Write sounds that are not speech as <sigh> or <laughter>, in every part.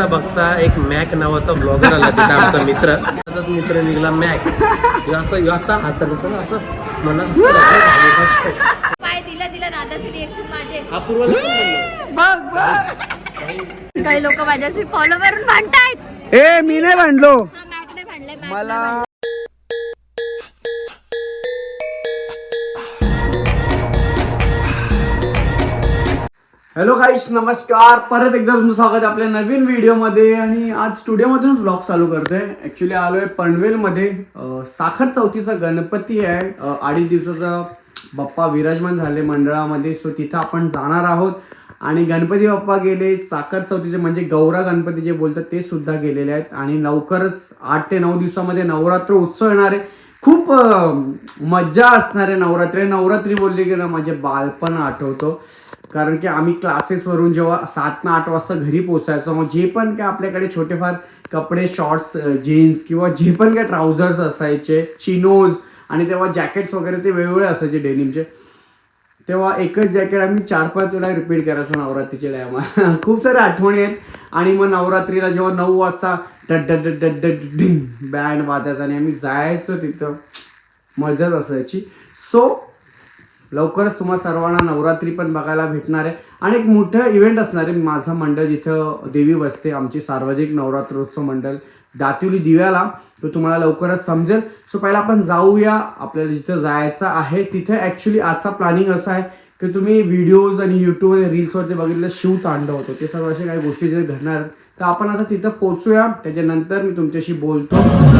आता एक मॅक नावाचा ब्लॉगर आला तिथे आमचा मित्र. मित्र निघाला मॅक. असं आता हातात असं मला पाय दिला दिला दादाचे रिएक्शन माझे. अपूर्वाला पण बोललो. काही लोक माझ्याशी फॉलो करून भांडतायत. ए मी नाही भांडलो. हा मला हॅलो गाईस नमस्कार. परत एकदा तुमचं स्वागत आपल्या नवीन व्हिडिओमध्ये आणि आज स्टुडिओमधूनच ब्लॉग चालू करतोय. ॲक्च्युली आलोय पनवेलमध्ये. साखर चौथीचा गणपती आहे. अडीच दिवसाचा बाप्पा विराजमान झाले मंडळामध्ये. सो तिथं आपण जाणार आहोत. आणि गणपती बाप्पा गेले. साखर चौथीचे म्हणजे गौरा गणपती जे बोलतात ते सुद्धा गेलेले आहेत. आणि लवकरच आठ ते नऊ दिवसामध्ये नवरात्र उत्सव येणार आहे. खूप मज्जा असणार आहे नवरात्री. नवरात्री बोलली की ना माझे बालपण आठवतो. कारण की आम्ही क्लासेसवरून जेव्हा सात ना आठ वाजता घरी पोचायचो मग जे पण काय आपल्याकडे छोटेफार कपडे शॉर्ट्स जीन्स किंवा जे पण काय ट्राउझर्स असायचे चिनोज आणि तेव्हा जॅकेट्स वगैरे ते वेगवेगळे असायचे डेनिमचे तेव्हा एकच जॅकेट आम्ही चार पाच वेळा रिपीट करायचो नवरात्रीच्या टायमा <laughs> खूप साऱ्या आठवणी आहेत. आणि मग नवरात्रीला जेव्हा नऊ वाजता डड डड डड डिंग बँड वाजायचा आणि आम्ही जायचो तिथं. मजाच असायची. सो लवकरच तुम्हा सर्वांना नवरात्री पण बघायला भेटणार आहे. आणि एक मोठं इव्हेंट असणार आहे. माझं मंडळ जिथं देवी बसते आमची सार्वजनिक नवरात्रोत्सव मंडळ दातिवली दिव्याला. तो तुम्हाला लवकरच समजेल. सो पहिला आपण जाऊया. आपल्याला जिथं जायचं आहे तिथे ॲक्च्युली आजचा प्लॅनिंग असा आहे की तुम्ही व्हिडिओज आणि यूट्यूब आणि रील्सवरती बघितलं शिव तांडव होतो. ते सर्व असे काही गोष्टी तिथे घडणार तर आपण आता तिथं पोचूया त्याच्यानंतर मी तुमच्याशी बोलतो.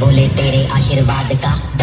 बोले तेरे आशीर्वाद का?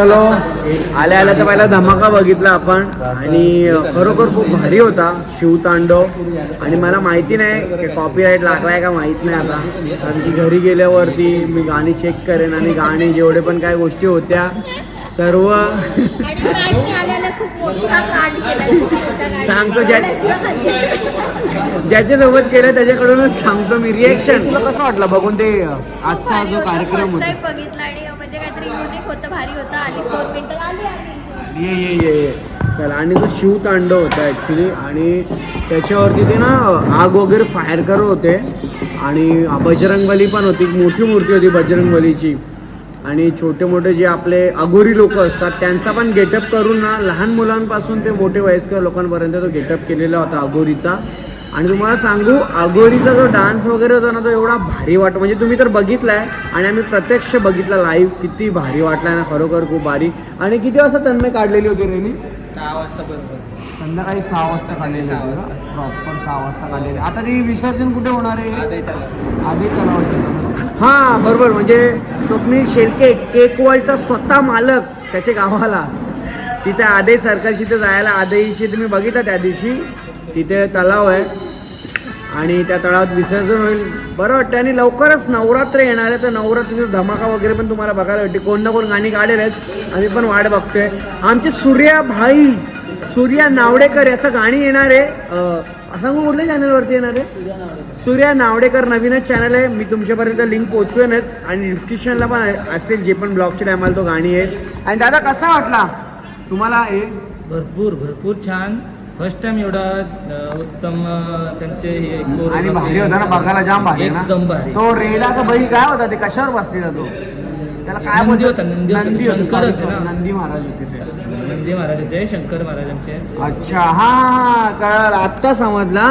चलो आल्या आल्या तर पहिला धमाका बघितला आपण आणि खरोखर खूप भारी होता शिवतांडव आणि मला माहिती नाही कॉपीराईट लागलाय का माहीत नाही आता कारण की घरी गेल्यावरती मी गाणी चेक करेन आणि गाणी जेवढे पण काय गोष्टी होत्या सर्व. सांगतो. ज्याच्यासोबत केलं त्याच्याकडूनच सांगतो मी रिएक्शन तुला कसं वाटलं बघून ते आजचा जो कार्यक्रम होता. बघितला आणि म्हणजे काहीतरी युनिक होतं भारी होतं आली दोन मिनिटं आली आली. ये ये ये ये. चला आणि तो शिव तांडव होता ॲक्च्युली आणि त्याच्यावरती ते ना आग वगैरे फायर करत होते. आणि बजरंगबली पण होती एक मोठी मूर्ती होती बजरंगबलीची. आणि छोटे मोठे जे आपले अघोरी लोक असतात त्यांचा पण गेटअप करून ना लहान मुलांपासून ते मोठे वयस्कर लोकांपर्यंत तो गेटअप केलेला होता अघोरीचा. आणि तुम्हाला सांगू अघोरीचा जो डान्स वगैरे होता ना तो एवढा भारी वाट म्हणजे तुम्ही तर बघितलाय आणि आम्ही प्रत्यक्ष बघितला लाईव्ह किती भारी वाटलाय ना खरोखर खूप भारी. आणि किती वाजता तन्मय काढलेली होती रेनी सहा वाजता बरोबर संध्याकाळी सहा वाजता काढलेली होती का प्रॉपर सहा वाजता काढलेली. आता ती विसर्जन कुठे होणार आहे? आधी तलावाच्या हा बरोबर. म्हणजे स्वप्नील शेलके केक वर्ल्डचा स्वतः मालक त्याच्या गावाला. तिथे आदे सर्कलची तिथे जायला आदेची तुम्ही बघितलं त्या दिवशी? तिथे तलाव आहे. आणि त्या तळावात विसर्जन होईल. बरं वाटतं आणि लवकरच नवरात्र येणार आहे. तर नवरात्रीचा धमाका वगैरे पण तुम्हाला बघायला भेटते कोण ना कोण गाणी काढेलच आम्ही पण वाट बघतोय. आमचे सूर्या भाई सूर्या नावडेकर याचं गाणी येणार आहे. सांगू कुठल्या चॅनलवरती येणार आहे? सूर्या नावडेकर नवीनच चॅनल आहे. मी तुमच्यापर्यंत लिंक पोचवेनच आणि डिस्क्रिप्शनला पण असेल जे पण ब्लॉगच्या टायमाला तो गाणी आहे आणि दादा कसा वाटला? तुम्हाला हे? भरपूर भरपूर छान. फर्स्ट टाइम एवढा उत्तम त्यांचे हे आणि भारी होता ना बघायला जाम भारी ना. एकदम भारी. तो रेडा का बैल काय होता? ते कशावर बसलेला तो? त्याला काय नंदी? होता, नंदी होता. नंदी होता, आहे sorry, ना? नंदी महाराज होते ते. नंदी महाराज होते शंकर महाराजांचे अच्छा हा हा आत्ता समजला.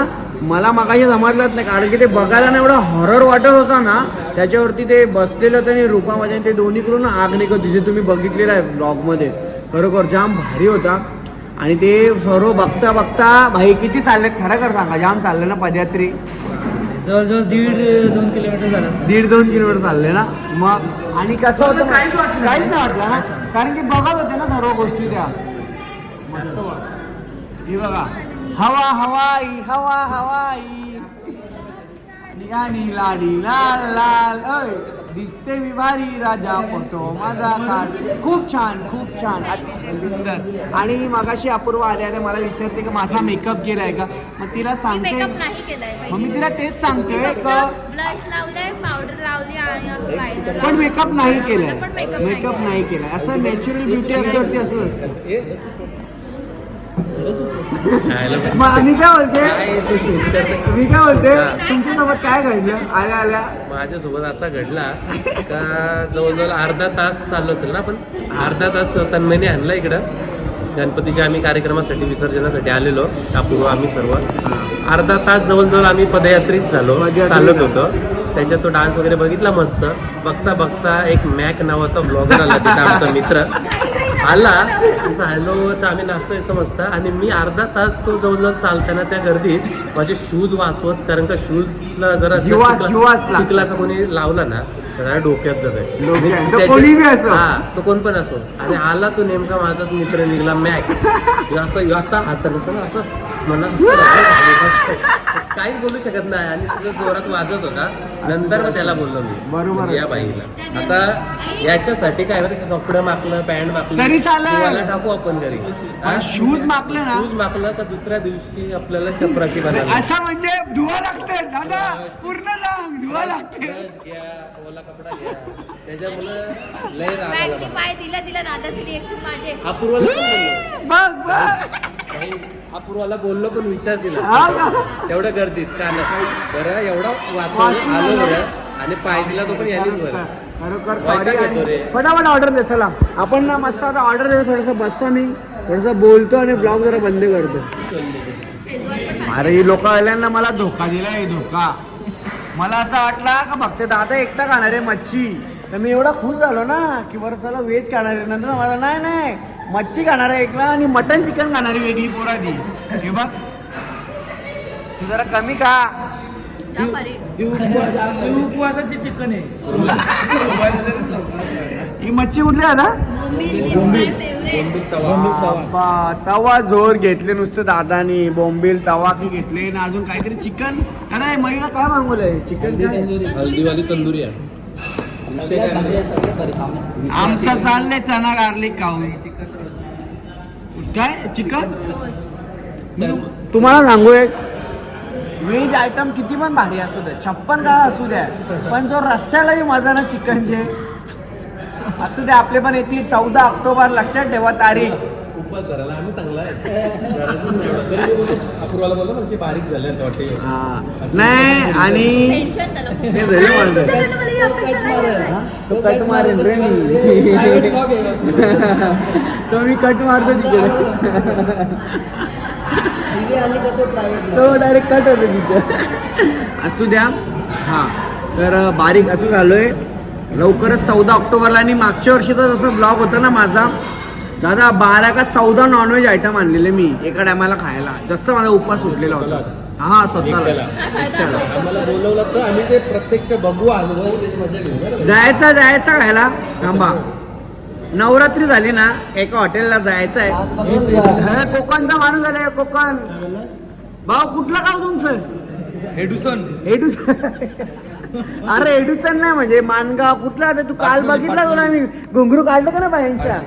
मला मागाशी समजलंच नाही कारण की ते बघायला ना एवढा हॉरर वाटत होता ना त्याच्यावरती ते बसलेलं होतं आणि रूपामध्ये आणि ते दोन्हीकडून आग निघत होती. जे तुम्ही बघितलेलं आहे ब्लॉगमध्ये खरोखर जाम भारी होता. आणि ते सर्व बघता बघता भाई किती चालले खरं कर सांगा जाम चाललं ना पदयात्री. जवळजवळ दीड दोन किलोमीटर झाला. दीड दोन किलोमीटर चालले ना? मग आणि कसं होतं काहीच वाटलं काहीच नाही. वाटलं ना? कारण की बघत होते ना सर्व गोष्टी त्या. मस्त. वाट बघा. हवा हवाई हवा हवाई. गाणी लाडी लाल लाल. अय दिसते मी भारी राजा फोटो माझा काढ खूप छान खूप छान. अतिशय सुंदर. आणि मगाशी अपूर्व आल्याने मला विचारते की माझा मेकअप केलाय का? मग तिला सांगते. मेकअप नाही केलाय मग मी तिला तेच सांगतोय का? ब्लश लावलाय पावडर लावली आणि liner पण मेकअप नाही. केलाय. पण मेकअप मेकअप नाही केलाय. असं नॅचरल ब्युटी असतं असं असतं. मग काय बोलते? मी काय बोलते? तुमच्यासोबत काय घडलं? आल्या आल्या. माझ्यासोबत असा घडला का जवळजवळ अर्धा तास चाललो असेल ना पण अर्धा तास तन्मयने आणला इकडं. गणपतीच्या आम्ही कार्यक्रमासाठी विसर्जनासाठी आलेलो. अपूर्व आम्ही सर्व. अर्धा तास जवळजवळ आम्ही पदयात्रीत झालो चालत होतो. त्याच्यात तो डान्स वगैरे बघितला मस्त. बघता बघता एक मॅक नावाचा ब्लॉगर आला तिथं आमचा मित्र. आला असं हॅलो तर आम्ही नाचतोय समजतं आणि मी अर्धा तास तो जवळजवळ चालताना त्या गर्दीत माझे शूज वाचवत कारण का शूजला जरा. चिखलाचा कोणी लावला ना तर डोक्यात जात डोक्यात. तो असो. हा कोण पण असो आणि आला तो नेमका माझाच मित्र निघाला मॅक असं आता आता ना असं म्हणा <laughs> काही बोलू शकत नाही. आणि तुझं जोरात वाजत होता नंतर मग त्याला बोललो मी. बरोबर या बाईला. आता याच्यासाठी काय माहिती कपडे मागलं पॅन्ट मागलं तरी चालेल. देवाला टाकू आपण घरी. पण शूज मागले ना. शूज मागलं तर दुसऱ्या दिवशी आपल्याला चपराशी बनायला असं म्हणजे धुवा लागते. दादा पूर्ण सांग धुवा लागते. ब्रश घ्या ओला कपडा घ्या. त्याच्यामुळं लय राग आला बॅगनी मला. पाय दिला दिला दादाचे रिएक्शन माझे. अपूर्वाला पण बोललो. बघ बघ. अपूर्वाला बोललो पण विचार दिला. हा का? तेवढं गर्दीत का नाही? बरं एवढा वाचून आलो. बरं. आणि पाय दिला तो पण यानेच बरं. खरोखर फटाफट ऑर्डर दे चला. आपण ना मस्त आता ऑर्डर देतो थोडंसं बसतो मी थोडंसं बोलतो आणि ब्लॉग जरा बंद करतो. अरे ही लोक आल्यांना मला धोका दिलाय धोका. मला असं वाटला का फक्त दादा एकटा खाणार आहे मच्छी? तर मी एवढा खुश झालो ना की बरं चला व्हेज खाणार आहे. नंतर मला नाही नाही मच्छी खाणार आहे एकला आणि मटन चिकन खाणार आहे वेगळी पोरा ती हे बघ. तू जरा कमी खा. उपवासाचे चिकन आहे. ही मच्छी कुठली आहे ना तवा. जोर घेतले नुसतं दादानी बोंबील तवा की घेतले आणि अजून काहीतरी चिकन. काय महिला काय मागवलंय? चिकन हल्दीवाली तंदुरी आहे. आमचं चाललंय चना गार्लिक खाऊन. काय? चिकन? तुम्हाला सांगू एक व्हेज आयटम किती पण भारी असू द्या छप्पन काय असू द्या. पण जो रस्स्यालाही मजा ना चिकनचे असू द्या आपले पण येते चौदा ऑक्टोबर लक्षात ठेवा तारीख. उपास धरायला आम्ही चांगला आहे. धरायचं नाही एवढं. तरी मी बोललो अपूर्वाला बोललो ना अशी बारीक झाले वाटते हा. नाही आणि टेन्शन त्याला खूप. ते घरी म्हणतात. तुझ्याकडनं मला ही अपेक्षा नाही. तो कट मारेल रे मी. <laughs> तो मी कट मारतो तिकडे तो डायरेक्ट कट होतो तिथे. असू द्या. हा. तर अं, बारीक असं झालोय. लवकरच चौदा ऑक्टोबरला आणि मागच्या वर्षीचा जसं ब्लॉग होता ना माझा दादा बारा का चौदा नॉनव्हेज आयटम आणलेले मी. एका टायमाला खायला. जसं माझा उपास सुटलेला होता. हा स्वतःला एकट्याला. काय फायदा असा उपवास आम्हाला करून? बोलवलं तर आम्ही ते प्रत्यक्ष बघू अनुभव त्याची मजा घेऊ बरं का? जायचं जायचं खायला. थांबा. नवरात्री झाली ना एका हॉटेलला जायचं आहे हे कोकणचा माणूस आलाय कोकण. भाऊ कुठलं गाव तुमचं? हेडुसन एडुसन. अरे एडुसन नाही म्हणजे मानगाव. कुठला? आता तू काल बघितला तुला मी घुंगरू काढलं का ना बायांच्या?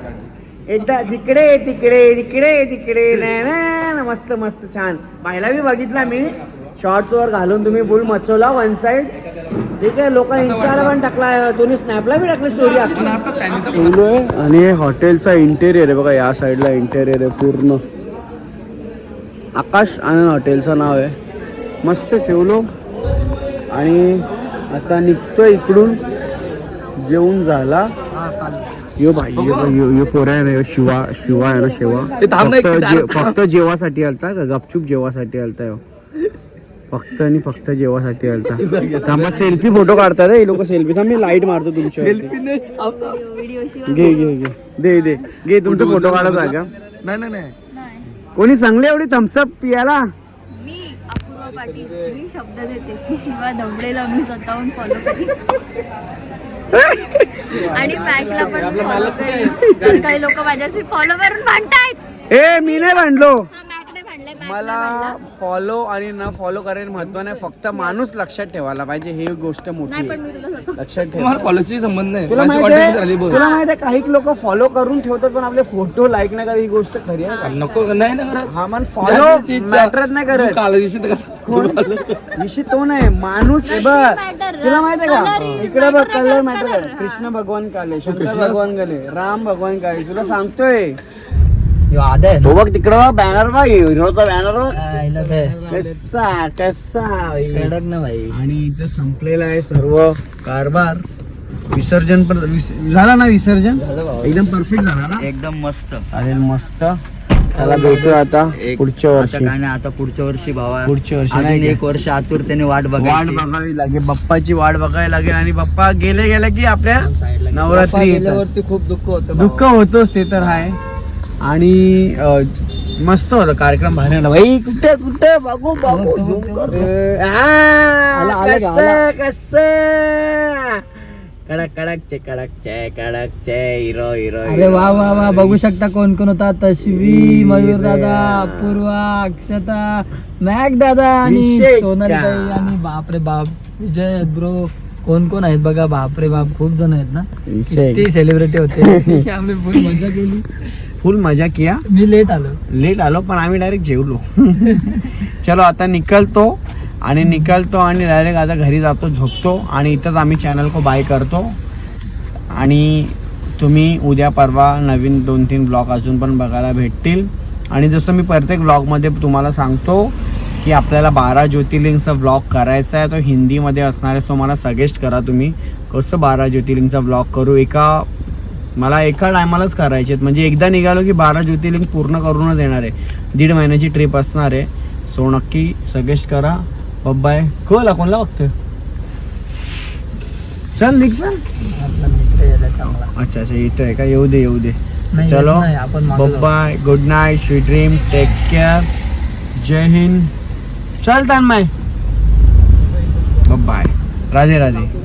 एकदा तिकडे तिकडे तिकडे तिकडे नाही, मस्त मस्त छान. पाहिला मी बघितला मी. शॉर्ट्स वर घालून तुम्ही फुल मचवला वन साइड ठीक आहे लोक इन्स्टाला पण टाकला तुम्ही स्नॅपला बी टाकली स्टोरी आणि हॉटेलचा इंटेरियर आहे बघा या साईडला इंटेरियर आहे पूर्ण. आकाश आनंद हॉटेलचं नाव आहे. मस्त ठेवलो आणि आता निघतो इकडून. जेवून झाला. यो भाई यो यो यो पोरा आहे ना यो शिवा शिवा आहे ना शिवा. फक्त जे- फक्त जेवासाठी आलता का? गपचूप जेवासाठी आलता यो. फक्त आणि फक्त जेवासाठी आलता. थांबा सेल्फी फोटो काढतात हे लोक सेल्फी. थांब मी लाइट मारतो तुमच्या व्हिडिओ शिवाय घे घे घे. दे दे. घे तुमचे फोटो काढत आहे का नाही नाही नाही नाही. कोणी सांगले एवढी थम्सअप पियाला? मी अपूर्वा पाटील मी शब्द देते की शिवा धवडेला मी स्वतःहून फॉलो करेन. <laughs> आणि मॅकला पण फॉलो तर <laughs> काही लोक माझ्याशी फॉलो करून भांडतायत. ए मी नाही भांडलो हा मॅकने भांडलाय मॅकला मला फॉलो आणि न फॉलो करेन महत्त्व नाही फक्त माणूस लक्षात ठेवायला पाहिजे. ही गोष्ट मोठी नाही पण आहे. मी तुला स्वतः लक्षात ठेवा. तुम्हाला संबंध नाही. तुला माझी माहिती contact झाली आहे बोल. तुला माहिती आहे काही लोक फॉलो करून ठेवतात पण आपले फोटो लाईक नाही करत ही गोष्ट खरी आहे. का? नको नाही ना करत. हा मन फॉलो इच्छा. मॅटरच नाही करत. काल दिवशी तर कसं? कोण? विषय तो नाही. माणूस आहे बघ. matter. तुला माहिती आहे Color का is इकडे बघ matter कलर नाही मॅटर कृष्ण भगवान काले शंकर भगवान काले राम भगवान काले तुला सांगतोय. तो बघ तिकडं बॅनर बघ हिरोचा बॅनर बघ कसा कसा आणि इथं संपलेला आहे सर्व कारभार विसर्जन पण झाला ना विसर्जन एकदम परफेक्ट झाला ना एकदम मस्त. चालेल मस्त त्याला भेटूया आता एक- पुढच्या आता वर्षी काय नाही आता पुढच्या वर्षी भावा. पुढच्या वर्षी अजून? एक वर्ष आतुरतेने वाट वाट बघायची. बघावी लागेल बाप्पाची वाट बघायला लागेल. आणि बाप्पा गेले गेले की आपल्या नवरात्री खूप दुःख होतं दुःख होतोच ते तर आहे. आणि मस्त होता कार्यक्रम भारी होता. भाई कुठे कुठे? बघू बघू कर. आ, कसं कसं? कडक कडक चे कडक चे कडक चे. हिरो हिरो अरे वा वा वा बघू शकता कोण कोण होता. तश्वी मयूर दादा अपूर्वा अक्षता मॅक दादा आणि सोनाली आणि बापरे बाप. विजय ब्रो. कोण कोण आहेत बघा बापरे बाप खूप जण आहेत ना. ते सेलिब्रिटी होते. <laughs> आम्ही फुल मजा केली. फुल मजा किया. मी लेट आलो. लेट आलो पण आम्ही डायरेक्ट जेवलो. <laughs> चलो आता निकलतो आणि निकलतो आणि डायरेक्ट आता घरी जातो झोपतो आणि इथंच आम्ही चॅनल को बाय करतो. आणि तुम्ही उद्या परवा नवीन दोन तीन ब्लॉग अजून पण बघायला भेटतील. आणि जसं मी प्रत्येक ब्लॉगमध्ये तुम्हाला सांगतो की आपल्याला बारा ज्योतिर्लिंगचा ब्लॉग करायचा आहे. तो हिंदीमध्ये असणार आहे. सो मला सजेस्ट करा तुम्ही. कसं बारा ज्योतिर्लिंगचा ब्लॉग करू? एका मला एका टायमालाच करायचे आहेत. म्हणजे एकदा निघालो की बारा ज्योतिर्लिंग पूर्ण करूनच येणार आहे. दीड महिन्याची ट्रिप असणार आहे. सो नक्की सजेस्ट करा. बाय कोला कोणला बघतोय? चल निघ चल. अच्छा अच्छा येतोय का? येऊ दे येऊ दे. चलो. आपण. Bye good night sweet dream take care जय हिंद. चल तन्मय. बाय राधे राधे.